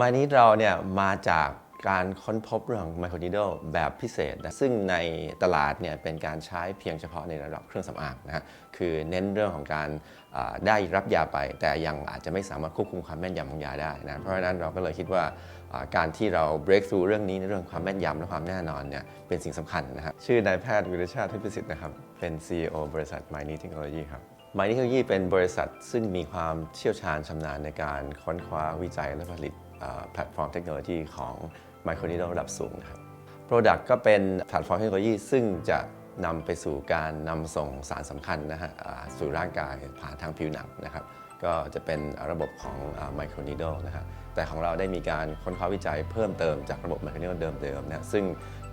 มานี้เราเนี่ยมาจากการค้นพบเรื่องไมโครนิโดแบบพิเศษนะซึ่งในตลาดเนี่ยเป็นการใช้เพียงเฉพาะในระดับเครื่องสำอางนะฮะคือเน้นเรื่องของการได้รับยาไป แต่ยังอาจจะไม่สามารถควบคุมความแม่นยำของยาได้นะเพราะฉะนั้นเราก็เลยคิดว่าการที่เรา break through เรื่องนี้ในเรื่องความแม่นยำและความแน่นอนเนี่ยเป็นสิ่งสำคัญนะครับชื่อนายแพทย์วิรชาติทิพสิทธิ์นะครับเป็น CEO บริษัท m y n e Technology ครับ m y n e Technology เป็นบริษัทซึ่งมีความเชี่ยวชาญชำนาญในการค้นคว้าวิจัยและผลิต แพลตฟอร์มเทคโนโลยีของไมโครนิโดระดับสูงนะครับ Product ก็เป็นแพลตฟอร์มเทคโนโลยีซึ่งจะนำไปสู่การนำส่งสารสำคัญนะฮะสู่ร่างกายผ่านทางผิวหนังนะครับก็จะเป็นระบบของไมโครนิโดนะครับแต่ของเราได้มีการค้นคว้าวิจัยเพิ่มเติมจากระบบไมโครนิโดเดิมๆนะซึ่ง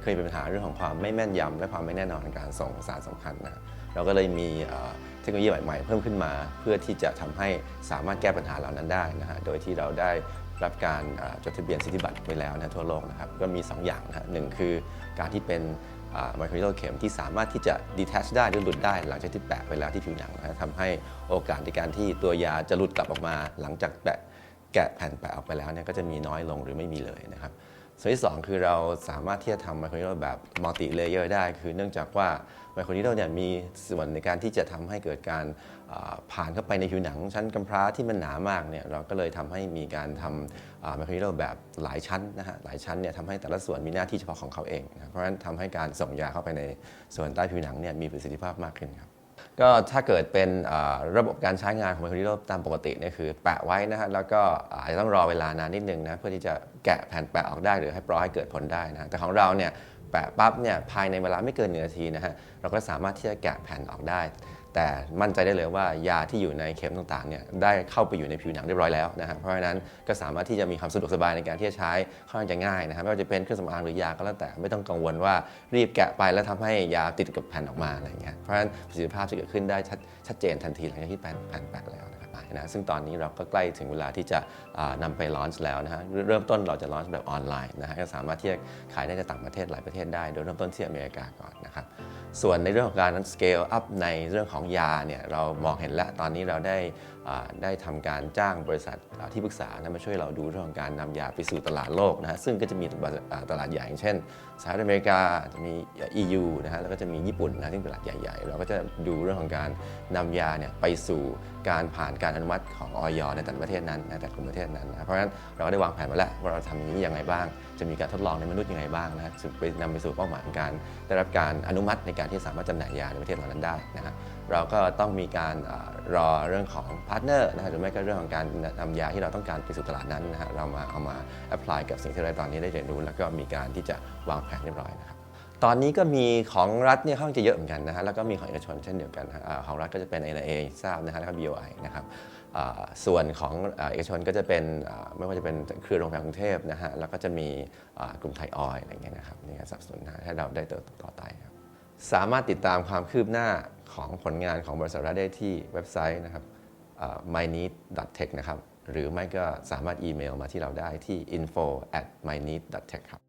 เคยเป็นปัญหาเรื่องของความไม่แม่นยำและความไม่แน่นอนในการส่งสารสำคัญนะเราก็เลยมีเอ่อเทคโนโลยีใหม่ๆ เพิ่มขึ้นมา เพื่อที่จะทำให้สามารถแก้ปัญหาเหล่านั้นได้นะฮะโดยที่เราได้ รับการจดทะเบียนสิทธิบัตรไว้แล้วนะทั่วโลกนะครับก็มี 2 อย่างนะหนึ่งคือการที่เป็นไมโครนิโดเข็มที่สามารถที่จะ detach ได้หรือหลุดได้หลังจากที่แปะไปแล้วที่ผิวหนังนะทำให้โอกาสในการที่ตัวยาจะหลุดกลับออกมา หลังจากแปะแกะแผ่นแปะออกไปแล้วเนี่ยก็จะมีน้อยลงหรือไม่มีเลยนะครับ ส่วนที่ 2 คือเราสามารถที่จะทำไมโครนิโดแบบมัลติเลเยอร์ได้ คือเนื่องจากว่าไมโครนิโดเนี่ยมีส่วนในการที่จะทำให้เกิดการผ่านเข้าไปในผิวหนังชั้นกำพร้าที่มันหนามากเนี่ยเราก็เลยทำให้มีการทำไมโครนิโดแบบหลายชั้นนะฮะหลายชั้นเนี่ยทำให้แต่ละส่วนมีหน้าที่เฉพาะของเขาเองนะเพราะฉะนั้นทำให้การส่งยาเข้าไปในส่วนใต้ผิวหนังเนี่ยมีประสิทธิภาพมากขึ้นครับ ก็ถ้าเกิดเป็นระบบการใช้งานของไมโครนิโดตามปกติเนี่ยคือแปะไว้นะฮะแล้วก็อาจจะต้องรอเวลานานนิดนึงนะเพื่อที่จะแกะแผ่นแปะออกได้หรือให้ปลอยให้เกิดผลได้นะแต่ของเราเนี่ยแปะปั๊บเนี่ยภายในเวลาไม่เกินหนึ่งนาทีนะฮะเราก็สามารถที่จะแกะแผ่นออกได้ แต่มั่นใจได้เลยว่ายาที่อยู่ในเข็มต่างๆเนี่ยได้เข้าไปอยู่ในผิวหนังเรียบร้อยแล้วนะฮะเพราะฉะนั้นก็สามารถที่จะมีความสะดวกสบายในการที่จะใช้ค่อนข้างจะง่ายนะฮะไม่ว่าจะเป็นเครื่องสำอางหรือยาก็แล้วแต่ไม่ต้องกังวลว่ารีบแกะไปแล้วทำให้ยาติดกับแผ่นออกมาอะไรเงี้ยเพราะฉะนั้นประสิทธิภาพจะเกิดขึ้นได้ชัดชดเจนทันทีหลังจากที่แผ่นแผ่นแปะแล้วนะครับนะซึ่งตอนนี้เราก็ใกล้ถึงเวลาที่จะอ่านำไปลอนช์แล้วนะฮะเริ่มต้นเราจะลอนช์แบบออนไลน์นะฮะก็สามารถที่จะขายได้ในต่างประเทศหลายประเทศได้โดยเริ่มต้นที่อเมริกาก่อนนะครับ ส่วนในเรื่องของการ scale up ในเรื่องของยาเนี่ยเรามองเห็นแล้วตอนนี้เราได้ได้ทำการจ้างบริษัทที่ปรึกษานะมาช่วยเราดูเรื่องของการนำยาไปสู่ตลาดโลกนะฮะซึ่งก็จะมีตลาดใหญ่อย่างเช่นสหรัฐอเมริกาจะมี EU นะฮะแล้วก็จะมีญี่ปุ่นนะที่เป็นตลาดใหญ่ ๆ เราก็จะดูเรื่องของการนำยาเนี่ยไปสู่การผ่านการอนุมัติของออยในแต่ละประเทศนั้นในแต่กลุ่มประเทศนั้นนะเพราะฉะนั้นเราก็ได้วางแผนมาแล้วว่าเราทำอย่างนี้ยังไงบ้าง จะมีการทดลองในมนุษย์ยังไงบ้างนะฮะไปนำไปสู่เป้าหมายการได้รับการอนุมัติในการที่สามารถจำหน่ายยาในประเทศเหล่านั้นได้นะฮะเราก็ต้องมีการรอเรื่องของพาร์ทเนอร์นะฮะหรือไม่ก็เรื่องของการนำยาที่เราต้องการไปสู่ตลาดนั้นนะฮะเรามาเอามาแอพพลายกับสิ่งที่เราตอนนี้ได้เรียนรู้ แล้วก็มีการที่จะวางแผนเรียบร้อยนะครับตอนนี้ก็มีของรัฐเนี่ยค่อนข้างจะเยอะเหมือนกันนะฮะแล้วก็มีของเอกชนเช่นเดียวกันนะฮะของรัฐก็จะเป็น NIA ทราบนะฮะแล้วก็ BOI นะครับส่วนของเอกชนก็จะเป็นไม่ว่าจะเป็นเครือโรงพยาบาลกรุงเทพนะฮะแล้วก็จะมีกลุ่มไทยออยล์อะไรเงี้ยนะครับนี่ก็สนับสนุนนะให้เราได้เติบโตต่อไปครับ สามารถติดตามความคืบหน้าของผลงานของบริษัทเราได้ที่เว็บไซต์นะครับ myneed.tech นะครับ หรือไม่ก็สามารถอีเมลมาที่เราได้ที่ info at myneed.tech ครับ